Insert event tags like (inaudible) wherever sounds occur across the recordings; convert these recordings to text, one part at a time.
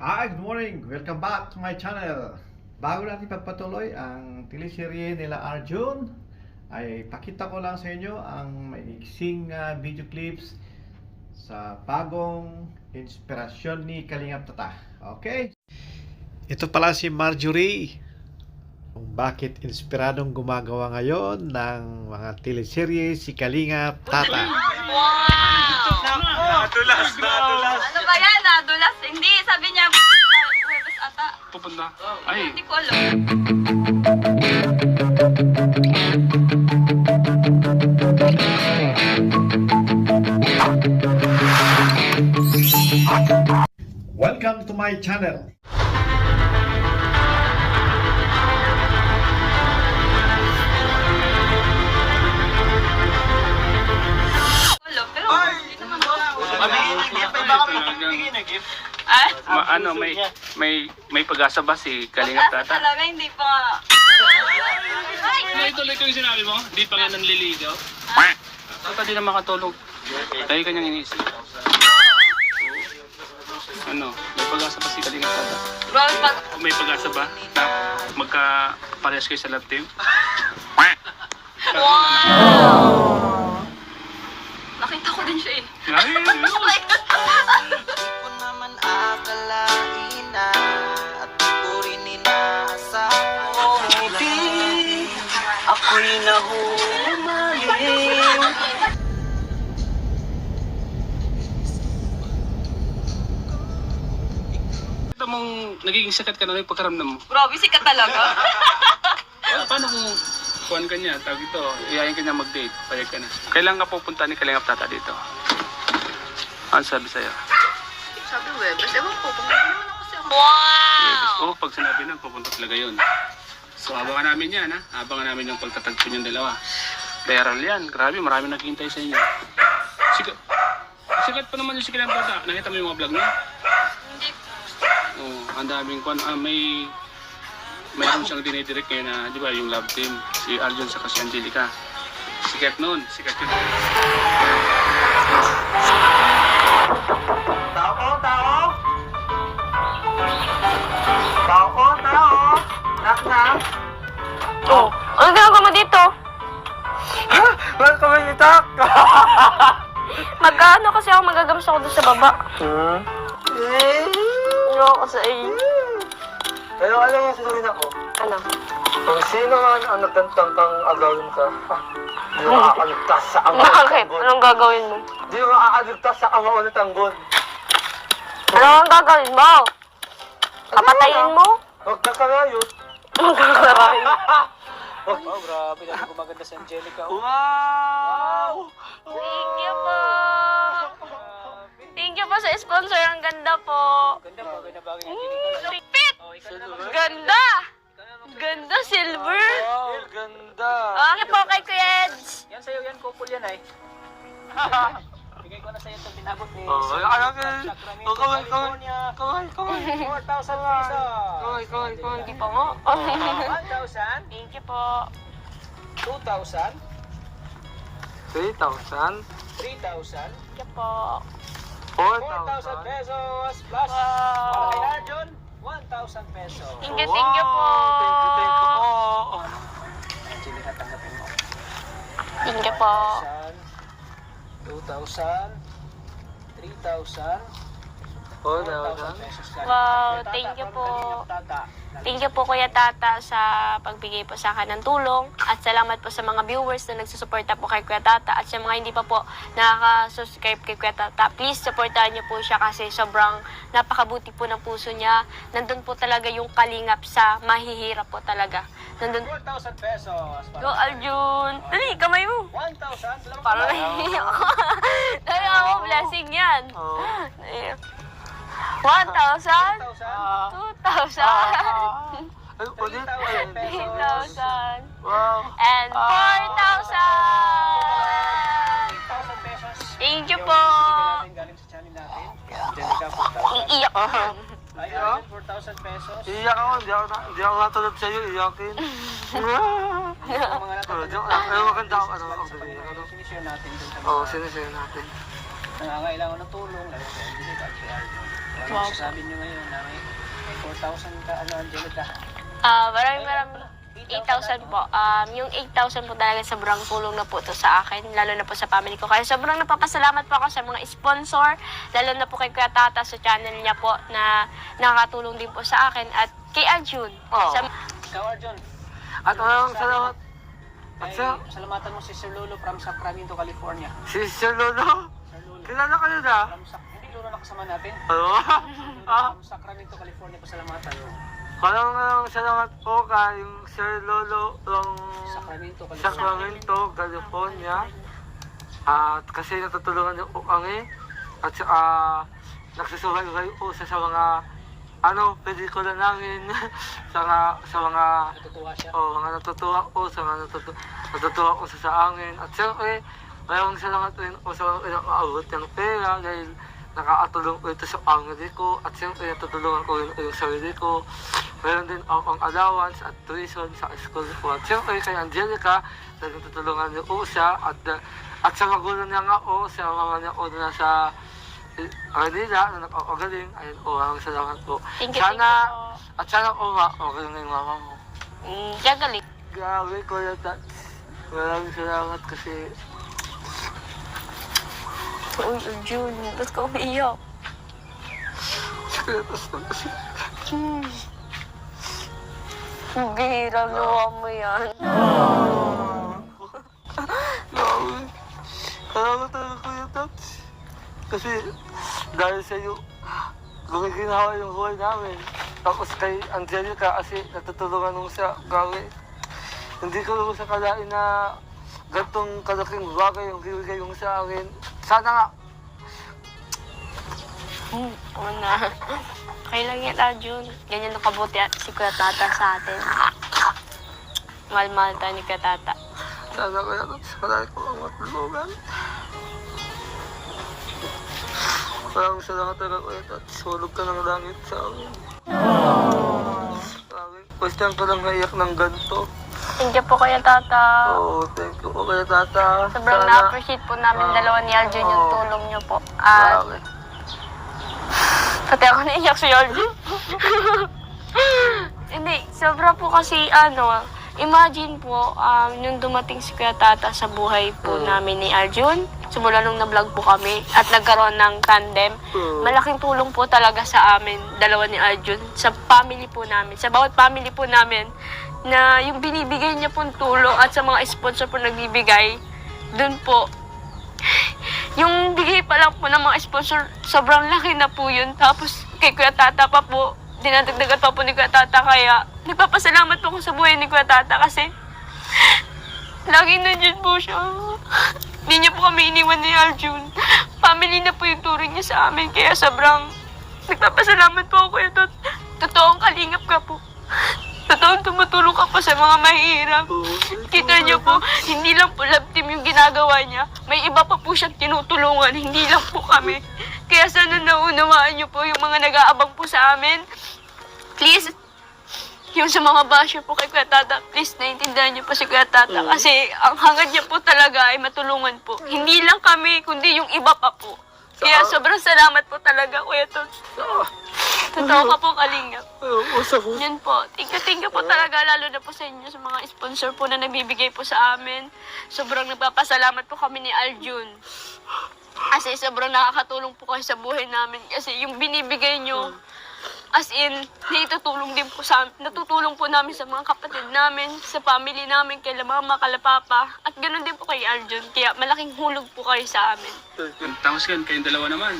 Hi, good morning! Welcome back to my channel. Bago natin pagpatuloy ang teleserye nila Arjun, ay pakita ko lang sa inyo ang maiksing ah, video clips sa bagong inspirasyon ni Kalingap Tata. Okay? Ito pala si Marjorie. Kung bakit inspiradong gumagawa ngayon ng mga teleserye si Kalingap Tata. Nadulas, nadulas. Ano ba yan? Nadulas? Hindi, sabi niya, sa Huwebes ata. Pupunta. Ay, Hindi ko alam. Welcome to my channel. Ako. mabigyan ng gift. Ay, baka may mabigyan ng gift. Ah? Ma, ano, may, may, may pag-asa ba si Kalingap Pag-asa Tata? talaga, hindi pa nga. Ay! Ituloy ko yung sinabi mo, di pa nga nanliligaw. Tata, di na makatulog. Tayo kanyang iniisip. Ano, may pag-asa ba si Kalingap Tata? Pag... May pag-asa ba na magka-parehas kayo sa love team? Wow! Ko din siya eh. Ay, (laughs) ko naman akalain na At ko rin inaasahan Hindi ako'y nahumaling mong nagiging sikat ka na yung pagkaramdam mo. Bro, busy ka talaga. (laughs) Paano kung kuhan ka niya, tawag ito, iyayin ka niya mag-date, payag ka na. Kailan ka pupunta ni Kalingap Tata dito? Ano sabi sa'yo? sabi Huwebes, ewan ko, pumunta naman ako kasi ako. Wow! Oo, pag sinabi na, pupunta talaga yun. So, abangan namin yan, ha? Abangan namin yung pagtatagpo niyong dalawa. Viral yan. Grabe, marami naghihintay sa inyo. Sikat, sikat pa naman yung si Kalingap Tata. Nakita mo yung mga vlog niya? Hindi. Oo, ang daming kwan, ah, may mayroon siyang dinidirect ngayon na, di ba, yung love team, si Arjun sa si Angelica. Sikat noon, sikat yun. Tao ko, tao! Tao ko, tao! Knock, knock! Oh, ano ginagawa mo dito? Welcome ni Tak! (laughs) Mag-ano kasi ako, magagams ako doon sa baba. Hmm? Ano kasi ay... Pero alam mo sasabihin ako, Ano? kung sino man ang nagtantang kang agawin ka, (laughs) di mo makakaligtas sa ama Bakit? Anong gagawin mo? Di mo makakaligtas sa ama ulit ang gun. Ano ang gagawin mo? Papatayin mo? Huwag ka karayot. Anong gagawin? Oh, grabe na gumaganda si Angelica. Wow! Thank you po! Thank you po sa sponsor. Ang ganda po. Ganda pa, ganda bagay Mm, Pit! Ganda! Ganda, silver! Wow, ganda. Okay po kay Kuya Eds. Yan sa'yo, yan, couple yan ay. (laughs) Bigay ko na sa'yo itong binabot ni Oh, ay, ay, ay. Oh, kaway, kaway. Kaway, kaway. 4,000 pesos. Kaway, kaway, kaway. Hindi pa mo. 1,000, Thank you po. 2,000, 3,000. 3,000, Thank you po. 4,000 4,000. pesos plus Wow. para kay Arjun, 1,000 pesos. Thank you, thank you po. Thank you, thank you po. Angelica, tanggapin mo. Thank you po. 2,000, 3,000, 4,000. pesos ka. Wow, thank you po. Thank you po Kuya Tata sa pagbigay po sa akin ng tulong at salamat po sa mga viewers na nagsusuporta po kay Kuya Tata at sa mga hindi pa po nakaka-subscribe kay Kuya Tata, please supportahan niyo po siya kasi sobrang napakabuti po ng puso niya. Nandun po talaga yung kalingap sa mahihirap po talaga. Nandun 4,000 pesos. Go Arjun! Dali, kamay mo! 1,000, dalawang Parang nahihiyak (laughs) ako. Dali ako, blessing yan. Oh. 1,000? 1,000, 2,000? Ay, pwede? 3,000 pesos. 3,000? Wow. And 4,000! 3,000 pesos. Thank you Yung po! bibigyan natin galing sa channel natin. Angelica, 4,000. Iiyak ako. Ayun, 4,000 pesos. Iyak ako, hindi ako, na- hindi ako natulog sa'yo, iyakin. Yung mga Oh, joke lang. Ay, maganda ako, ano, ako, pag- ano. Sinishare natin dun sa Oo, mga sinisira natin. Nangangailangan ng tulong, lalo sa Angelica at si Arjun. Ano Wow. masasabi niyo ngayon na may 4,000 ka, ano, Angelica. Ah, maraming maraming 8,000 po. Um, yung 8,000 po talaga sobrang tulong na po to sa akin, lalo na po sa family ko. Kaya sobrang napapasalamat po ako sa mga sponsor, lalo na po kay Kuya Tata sa channel niya po na nakakatulong din po sa akin at kay Arjun. Oh. Sa, Ikaw, Arjun. At maraming salamat. Ay, At sa- salamatan mo si Sir Lolo from Sacramento, California. Si Sir Lolo. Kilala ka? From Sac... Hindi Lolo na kasama natin. Ano? (laughs) Ah, Sacramento, California, pasalamatan mo. Parang uh, salamat po kay yung Sir Lolo ng Sacramento, California. Sacramento, California. At kasi natutulungan niyo po kami. At uh, nagsusubaybay po sa, sa mga ano, pelikula namin. (laughs) sa, mga, sa mga Natutuwa siya. oh, mga natutuwa po, sa mga natutu natutuwa po sa sa amin. At siyempre, mayroong salamat rin po sa mga pinakaabot ng pera dahil nakakatulong po ito sa family ko. At siyempre, natutulungan ko rin yung sarili ko. Meron din akong allowance at tuition sa school ko. At siyempre, kay Angelica, dahil natutulungan niyo po siya. At, at sa magulang niya nga po, sa mama niya po na sa Manila, na nakakagaling. Ayun po, maraming salamat po. thank you, Sana, thank you. at sana ma, magaling na yung mama mo. Mm, gagaling. Grabe, Kuya Tats. Maraming salamat kasi Uy, Arjun, ba't ka umiiyak? Tapos na kasi. Hmm. Bihira, gawa mo yan. Grabe. Salamat talaga, Kuya Tats. Kasi dahil sa iyo, gumiginawa yung buhay namin. Tapos kay Angelica kasi natutulungan mo sa gawin. Hindi ko naman sa kalain na gantong kalaking bagay yung bibigay mo sa akin. Sana nga, Hmm, oo na. Okay lang yan, Arjun. Ganyan ang kabuti at si Kuya Tata sa atin. Mahal-mahal tayo ni Kuya Tata. sana Kuya Tats, marami ko ang matulungan. Maraming salamat talaga Kuya Tats. Hulog ka ng langit sa amin. First time ko lang naiyak ng ganito. Thank you po, Kuya Tata. Oo, thank you po Kuya Tata. Sobrang Sana- na-appreciate po namin Ah. dalawa ni Arjun yung Oo. tulong niyo po. At Grabe. (laughs) pati ako naiyak si Arjun. (laughs) Hindi, sobra po kasi ano, imagine po, um, nung dumating si Kuya Tata sa buhay po Mm. namin ni Arjun, simula nung na-vlog po kami at nagkaroon ng tandem, Mm. malaking tulong po talaga sa amin, dalawa ni Arjun, sa family po namin, sa bawat family po namin, na yung binibigay niya pong tulong at sa mga sponsor po nagbibigay, dun po, yung bigay pa lang po ng mga sponsor, sobrang laki na po yun. Tapos kay Kuya Tata pa po, dinadagdagan pa po ni Kuya Tata. Kaya nagpapasalamat po ako sa buhay ni Kuya Tata kasi lagi nandiyan po siya. Hindi niya po kami iniwan ni Arjun. Family na po yung turing niya sa amin. Kaya sobrang nagpapasalamat po ako Tot. Totoong kalingap ka po. Totoong tumutulong ka po sa mga you, Kita niyo po, hindi lang po love team yung ginagawa niya. May iba pa po siyang tinutulungan, hindi lang po kami. Kaya sana naunawaan niyo po yung mga nag-aabang po sa amin. Please, yung sa mga basher po kay Kuya Tata, please naiintindihan niyo po si Kuya Tata. Kasi ang hangad niya po talaga ay matulungan po. Hindi lang kami, kundi yung iba pa po. Kaya sobrang salamat po talaga, Kuya Tot. Totoo ka po, Kalingap. Yun po. Thank you, thank you po talaga, lalo na po sa inyo, sa mga sponsor po na nagbibigay po sa amin. Sobrang nagpapasalamat po kami ni Aljun. Kasi sobrang nakakatulong po kayo sa buhay namin. Kasi yung binibigay nyo, as in, naitutulong din po sa natutulong po namin sa mga kapatid namin, sa family namin, kay mama, kala papa. At ganoon din po kay Aljun. Kaya malaking hulog po kayo sa amin. Tapos yan, kayong dalawa naman.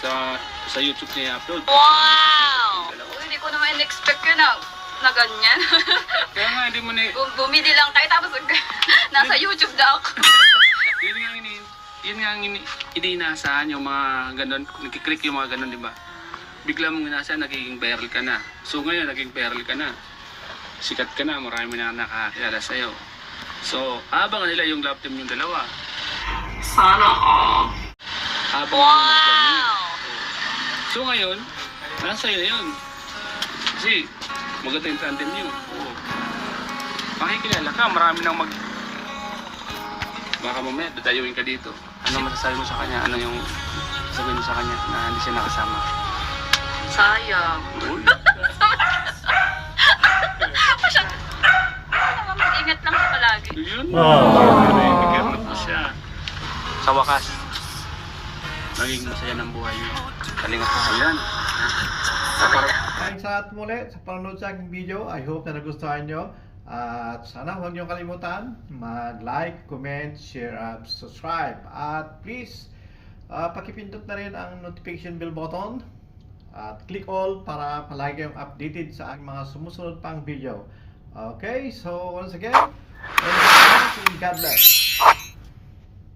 Sa sa YouTube niya i-upload. Wow! Hindi ko naman in-expect yun na, na ganyan. (laughs) Kaya nga, hindi mo na... Bu- Bumili lang tayo tapos (laughs) nasa YouTube na ako. (laughs) Yun nga ang ini... Yun nga ang ini, inaasahan yung mga ganun. Nagkiklik yung mga ganun, di ba? Bigla mong inaasahan, nagiging viral ka na. So ngayon, naging viral ka na. Sikat ka na, marami na nakakakilala sa'yo. So, abangan nila yung love team yung dalawa. Sana all. Habang wow! So ngayon, nasa iyo yun. Kasi maganda yung tandem niyo. Oo. Makikilala ka, marami nang mag... Baka mamaya, dadayawin ka dito. Ano masasabi mo sa kanya? Ano yung sabihin mo sa kanya na hindi siya nakasama? Sayang. Uy. (laughs) Masyad. Mag-ingat lang siya palagi. Yun. Oh. Nagkaroon po siya. Sa wakas, maging masaya ng buhay niyo. Kalinga po. Ayan. Maraming salamat muli sa panonood sa aking video. I hope na nagustuhan nyo. At sana huwag nyo kalimutan mag-like, comment, share, at subscribe. At please, uh, pakipindot na rin ang notification bell button. At click all para palagi kayong updated sa aking mga sumusunod pang video. Okay, so once again, and God bless.